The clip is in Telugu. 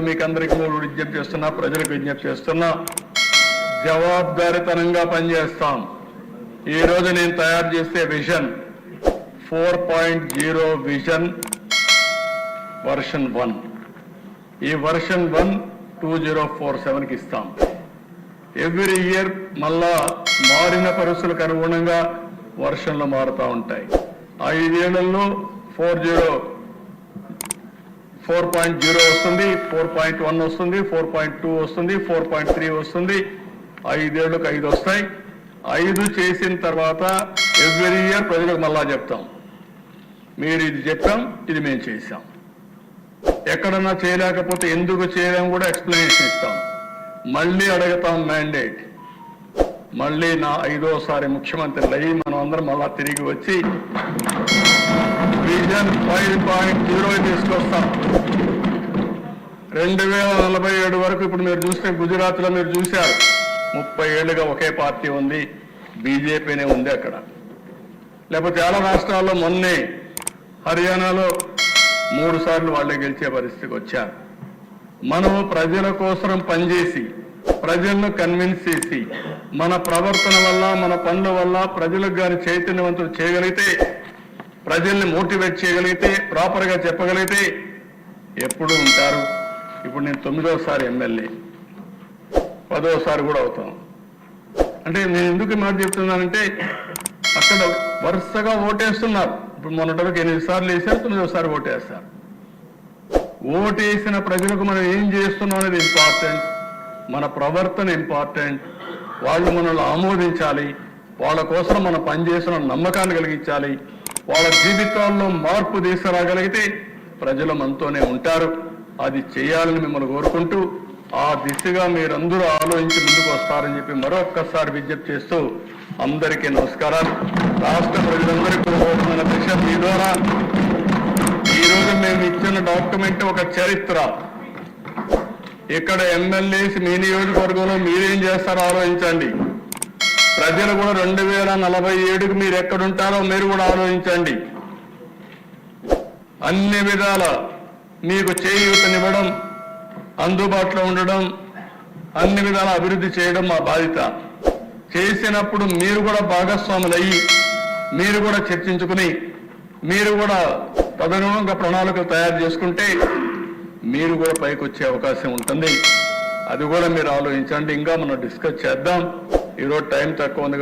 మీకు అందరికీ మూడు విజ్ఞప్తి చేస్తున్నా ప్రజలకు విజ్ఞప్తి చేస్తున్నా. జవాబుదారితనంగా పనిచేస్తాం. ఈ రోజు నేను తయారు చేసే vision four point zero vision version one. ఈ version one two zero four సెవెన్కి ఇస్తాం. ఎవ్రీ ఇయర్ మళ్ళా మారిన పరిస్థితులకు అనుగుణంగా వర్షన్లు మారుతూ ఉంటాయి. ఐదేళ్ళలో four zero four point zero వస్తుంది ఫోర్ పాయింట్ వన్ వస్తుంది ఫోర్ పాయింట్ టూ వస్తుంది ఫోర్ పాయింట్ త్రీ వస్తుంది. ఐదేళ్ళకు ఐదు వస్తాయి. ఐదు చేసిన తర్వాత ఎవ్రీ ఇయర్ ప్రజలకు మళ్ళా చెప్తాం. మీరు ఇది చెప్పాం ఇది మేము చేశాం. ఎక్కడన్నా చేయలేకపోతే ఎందుకు చేయలేము కూడా ఎక్స్ప్లెనేషన్ ఇస్తాం. మళ్ళీ అడుగుతాం మ్యాండేట్. మళ్ళీ నా ఐదోసారి ముఖ్యమంత్రి అయ్యి మనం అందరం మళ్ళా తిరిగి వచ్చి విజన్ ఫైవ్ పాయింట్ జీరో తీసుకొస్తాం. రెండు వేల నలభై ఏడు వరకు ఇప్పుడు మీరు చూస్తే గుజరాత్లో మీరు చూశారు. ముప్పై ఏళ్ళుగా ఒకే పార్టీ ఉంది బీజేపీనే ఉంది అక్కడ. లేకపోతే చాలా రాష్ట్రాల్లో మొన్నే హర్యానాలో మూడు సార్లు వాళ్ళే గెలిచే పరిస్థితికి వచ్చారు. మనము ప్రజల కోసం పనిచేసి ప్రజలను కన్విన్స్ చేసి మన ప్రవర్తన వల్ల మన పనుల వల్ల ప్రజలకు గాని చైతన్యవంతులు చేయగలిగితే ప్రజల్ని మోటివేట్ చేయగలిగితే ప్రాపర్గా చెప్పగలిగితే ఎప్పుడు ఉంటారు? ఇప్పుడు నేను తొమ్మిదోసారి ఎమ్మెల్యే. పదోసారి కూడా అవుతాం. అంటే నేను ఎందుకు మాట చెప్తున్నానంటే అక్కడ వరుసగా ఓటేస్తున్నారు. ఇప్పుడు మొన్నటి వరకు ఎనిమిది సార్లు వేసారు తొమ్మిదోసారి ఓటేస్తారు. ఓటేసిన ప్రజలకు మనం ఏం చేస్తున్నాం అనేది ఇంపార్టెంట్ మన ప్రవర్తన ఇంపార్టెంట్. వాళ్ళు మనల్ని ఆమోదించాలి. వాళ్ళ కోసం మనం పనిచేసిన నమ్మకాన్ని కలిగించాలి. వాళ్ళ జీవితాల్లో మార్పు తీసుకురాగలిగితే ప్రజలు మనతోనే ఉంటారు. అది చేయాలని మిమ్మల్ని కోరుకుంటూ ఆ దిశగా మీరందరూ ఆలోచించి ముందుకు వస్తారని చెప్పి మరొక్కసారి విజ్ఞప్తి చేస్తూ అందరికీ నమస్కారాలు. రాష్ట్ర ప్రజలందరికీ కోరుకుంటున్న దిశ మీ ద్వారా. ఈ రోజు మేము ఇచ్చిన డాక్యుమెంట్ ఒక చరిత్ర. ఇక్కడ ఎమ్మెల్యేస్ మీ నియోజకవర్గంలో మీరేం చేస్తారో ఆలోచించండి. ప్రజలు కూడా రెండు వేల నలభై ఏడుకి మీరు ఎక్కడుంటారో మీరు కూడా ఆలోచించండి. అన్ని విధాల మీకు చేయూతనివ్వడం అందుబాటులో ఉండడం అన్ని విధాల అభివృద్ధి చేయడం మా బాధ్యత. చేసినప్పుడు మీరు కూడా భాగస్వాములు అయ్యి మీరు కూడా చర్చించుకుని మీరు కూడా తదనుగుణంగా ప్రణాళికలు తయారు చేసుకుంటే మీరు కూడా పైకి వచ్చే అవకాశం ఉంటుంది. అది కూడా మీరు ఆలోచించండి. ఇంకా మనం డిస్కస్ చేద్దాం. ఈరోజు టైం తక్కువ ఉంది